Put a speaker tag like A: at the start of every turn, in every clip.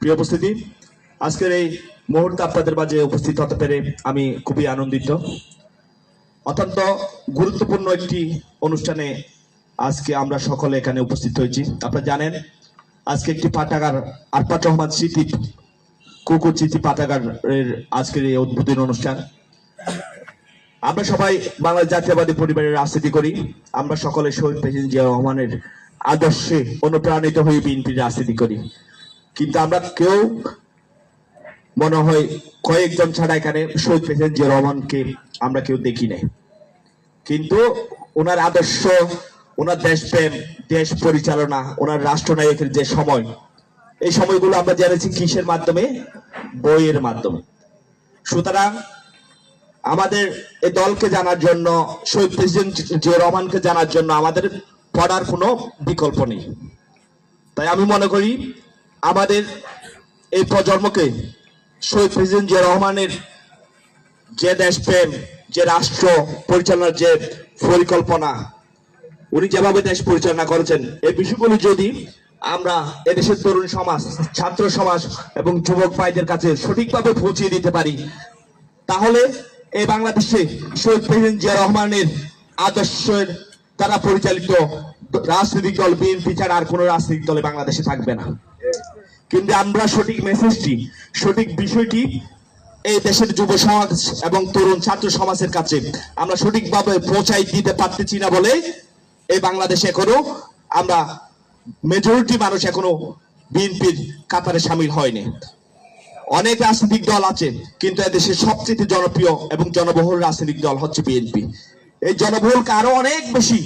A: প্রিয় উপস্থিতি, আজকের এই মুহূর্তে আপনাদের মাঝে উপস্থিত হতে পেরে আমি খুবই আনন্দিত। অত্যন্ত গুরুত্বপূর্ণ একটি অনুষ্ঠানে আজকে আমরা সকলে এখানে উপস্থিত হয়েছি। আপনারা জানেন, আজকে একটি পাঠাগার আরপাট রহমান স্মৃতি কুকুর স্মৃতি পাঠাগারের আজকের এই উদ্বোধনী অনুষ্ঠান। আমরা সবাই বাংলাদেশ জাতীয়বাদী পরিবারের রাজনীতি করি। আমরা সকলে শহীদ প্রেসিডেন্ট জিয়া রহমানের আদর্শে অনুপ্রাণিত হয়ে বিএনপির রাজনীতি করি। কিন্তু আমরা কেউ মনে হয় কয়েকজন ছাড়া এখানে শহীদ প্রেসিডেন্ট জিয়া রহমানকে আমরা কেউ দেখি নাই। কিন্তু ওনার আদর্শ, ওনার দেশপ্রেম, দেশ পরিচালনা, ওনার রাষ্ট্রনায়কের যে সময়, এই সময়গুলো আমরা জেনেছি কিসের মাধ্যমে? বইয়ের মাধ্যমে। সুতরাং আমাদের এই দলকে জানার জন্য, শহীদ প্রেসিডেন্ট জিয়া রহমানকে জানার জন্য আমাদের পড়ার কোনো বিকল্প নেই। তাই আমি মনে করি আমাদের এই প্রজন্মকে শহীদ প্রেসিডেন্ট জিয়া রহমানের যে দেশপ্রেম, যে রাষ্ট্র পরিচালনার যে পরিকল্পনা, উনি যেভাবে দেশ পরিচালনা করেছেন, এই বিষয়গুলো যদি আমরা এদেশের তরুণ সমাজ, ছাত্র সমাজ এবং যুবক ভাইদের কাছে সঠিকভাবে পৌঁছিয়ে দিতে পারি, তাহলে এই বাংলাদেশে শহীদ প্রেসিডেন্ট জিয়া রহমানের আদর্শের দ্বারা পরিচালিত রাজনৈতিক দল, বিএনপি ছাড়া আর কোনো রাজনৈতিক দলে বাংলাদেশে থাকবে না। কিন্তু আমরা সঠিক মেসেজটি সঠিক বিষয়টি এই দেশের যুব সমাজ এবং তরুণ ছাত্র সমাজের কাছে আমরা সঠিকভাবে পৌঁছাই দিতে পারতেছি না বলে এই বাংলাদেশে এখনও আমরা মেজরিটি মানুষ এখনও বিএনপির কাতারে সামিল হয়নি। অনেক রাজনৈতিক দল আছে, কিন্তু এদেশের সবচেয়ে জনপ্রিয় এবং জনবহুল রাজনৈতিক দল হচ্ছে বিএনপি। এই জনবহুলকে আরও অনেক বেশি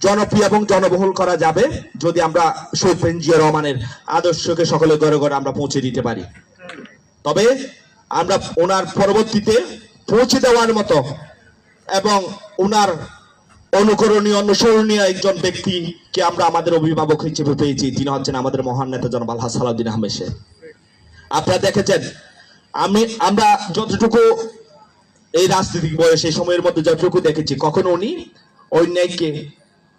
A: জনপ্রিয় এবং জনবহুল করা যাবে যদি আমরা শহীদ প্রেম জিয়া রহমানের আদর্শকে সকলে ঘরে ঘরে আমরা পৌঁছে দিতে পারি তবে আমরা ওনার পরবর্তীতে পৌঁছে দেওয়ার মতো এবং ওনার অনুকরণীয়, অনুসরণীয় একজন ব্যক্তিকে আমরা আমাদের অভিভাবক হিসেবে পেয়েছি, তিনি হচ্ছেন আমাদের মহান নেতা জনাব আলহা সালাউদ্দিন আহমেদ। আপনারা দেখেছেন, আমি, আমরা যতটুকু এই রাজনৈতিক বয়স সময়ের মধ্যে যতটুকু দেখেছি, কখনো উনি অন্যায়কে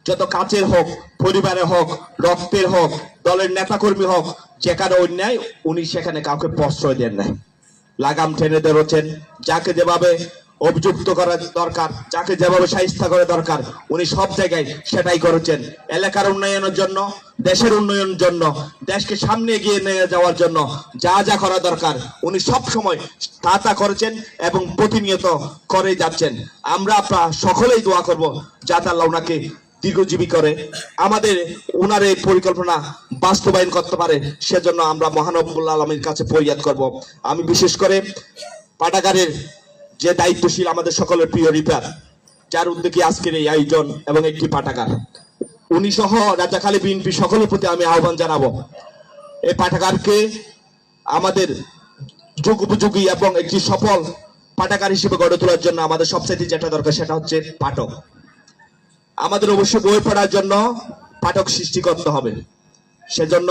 A: যত কাছের হোক, পরিবারের হোক, রক্তের হোক, দলের নেতাকর্মী হোক, যেখানে অন্যায়, উনি সেখানে কাউকে প্রশ্রয় দেন নাই। লাগাম টেনে ধরেছেন, যাকে যেভাবে অভিযুক্ত করা দরকার, যাকে যেভাবে সাহিস্তা করা দরকার, উনি সব জায়গায় সেটাই করেছেন। এলাকার উন্নয়নের জন্য, দেশের উন্নয়নের জন্য, দেশকে সামনে এগিয়ে নিয়ে যাওয়ার জন্য যা যা করা দরকার, উনি সব সময় তা তা করেছেন এবং প্রতিনিয়ত করে যাচ্ছেন। আমরা সকলেই দোয়া করব, যাতে আল্লাহ ওনাকে দীর্ঘজীবী করে। আমাদের ওনার এই পরিকল্পনা বাস্তবায়ন করতে পারে, সেজন্য আমরা মহানবুল্লাহ আলমীর কাছে ফরিয়াদ করব। আমি বিশেষ করে পাঠাগারের যে দায়িত্বশীল আমাদের সকলের প্রিয় রিপার যার উদ্যোগে আজকের এই আয়োজন এবং একটি পাঠাগার উনি সহ রাজাখালী বিএনপি সকলের প্রতি আমি আহ্বান জানাব। এই পাঠাগারকে আমাদের যুগ উপযোগী এবং একটি সফল পাঠাগার হিসেবে গড়ে তোলার জন্য আমাদের সবচেয়ে যেটা দরকার সেটা হচ্ছে পাঠক। আমাদের অবশ্যই বই পড়ার জন্য পাঠক সৃষ্টি করতে হবে। সেজন্য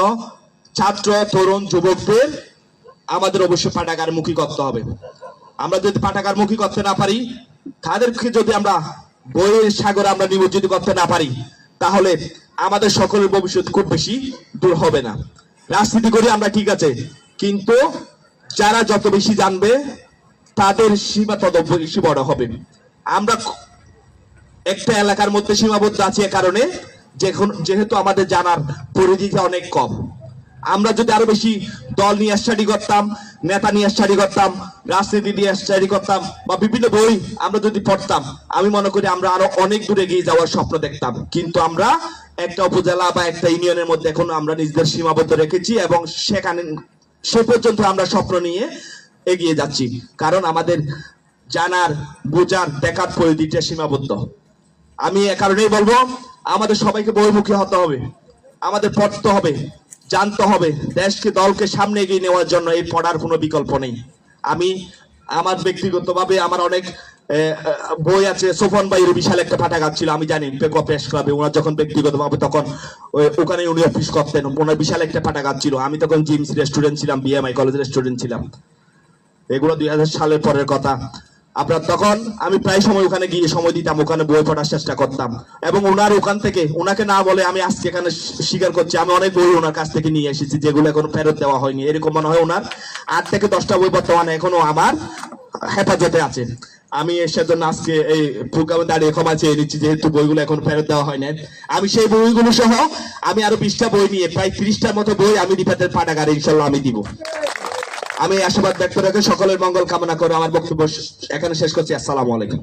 A: ছাত্র, তরুণ, যুবকদের আমাদের অবশ্যই পাঠাগার মুখী করতে হবে। আমরা যদি পাঠাগার মুখী করতে না পারি তাদেরকে যদি আমরা বইয়ের সাগরে আমরা নিমজ্জিত করতে না পারি, তাহলে আমাদের সকলের ভবিষ্যৎ খুব বেশি দূর হবে না। রাজনীতি করি আমরা ঠিক আছে, কিন্তু যারা যত বেশি জানবে, তাদের সীমা তত বেশি বড় হবে। আমরা একটা এলাকার মধ্যে সীমাবদ্ধ আছে এ কারণে যেহেতু আমাদের জানার পরিধিটা অনেক কম। আমরা যদি আরও বেশি দল নিয়ে স্টাডি করতাম, নেতা নিয়ে স্টাডি করতাম, রাজনীতি নিয়ে স্টাডি করতাম, বা বিভিন্ন বই আমরা যদি পড়তাম, আমি মনে করি আমরা আরও অনেক দূরে এগিয়ে যাওয়ার স্বপ্ন দেখতাম। কিন্তু আমরা একটা উপজেলা বা একটা ইউনিয়নের মধ্যে এখন আমরা নিজেদের সীমাবদ্ধ রেখেছি এবং সেখানে সে পর্যন্ত আমরা স্বপ্ন নিয়ে এগিয়ে যাচ্ছি। কারণ আমাদের জানার, বোঝার, দেখার পরিধিটা সীমাবদ্ধ। আমি এ কারণেই বলব, আমাদের সবাইকে বহিমুখী হতে হবে। আমাদের পড়তে হবে, জানতে হবে, দেশকে, দলকে সামনে এগিয়ে নেওয়ার জন্য এই পড়ার কোনো বিকল্প নেই। আমি আমার ব্যক্তিগতভাবে আমার অনেক বই আছে, সোফন ভাইয়ের বিশাল একটা পাঠাগার ছিল, আমি জানি পেকো প্রেস ক্লাবে ওনার যখন ব্যক্তিগতভাবে তখন ওখানে উনি অফিস করতেন, ওনার বিশাল একটা পাঠাগার ছিল। আমি তখন জিমস রেস্টুরেন্ট ছিলাম বিএমআই কলেজের স্টুডেন্ট ছিলাম। এগুলো দুই হাজার সালের পরের কথা। আপনার তখন আমি প্রায় সময় ওখানে গিয়ে সময় দিতাম, ওখানে বই পড়ার চেষ্টা করতাম। এবং ওনার ওখান থেকে, ওনাকে না বলে আমি আজকে এখানে স্বীকার করছি, আমি অনেক বই ওনার কাছ থেকে নিয়ে এসেছি, যেগুলো এখনও ফেরত দেওয়া হয়নি। এরকম মনে হয় ওনার আট থেকে দশটা বই বর্তমানে এখনও আমার হেফাজতে আছে। আমি এর সেজন্য আজকে এই প্রোগ্রামে দাঁড়িয়ে ক্ষমা চেয়ে নিচ্ছি, যেহেতু বইগুলো এখন ফেরত দেওয়া হয় না আমি সেই বইগুলো সহ, আমি আরও বিশটা বই নিয়ে, প্রায় ত্রিশটার মতো বই আমি রিফাতের পাঠাগারে ইনশাল্লাহ আমি দিব। আমি আশাবাদ ব্যক্ত রেখে সকলের মঙ্গল কামনা করে আমার বক্তব্য এখানে শেষ করছি। আসসালামু আলাইকুম।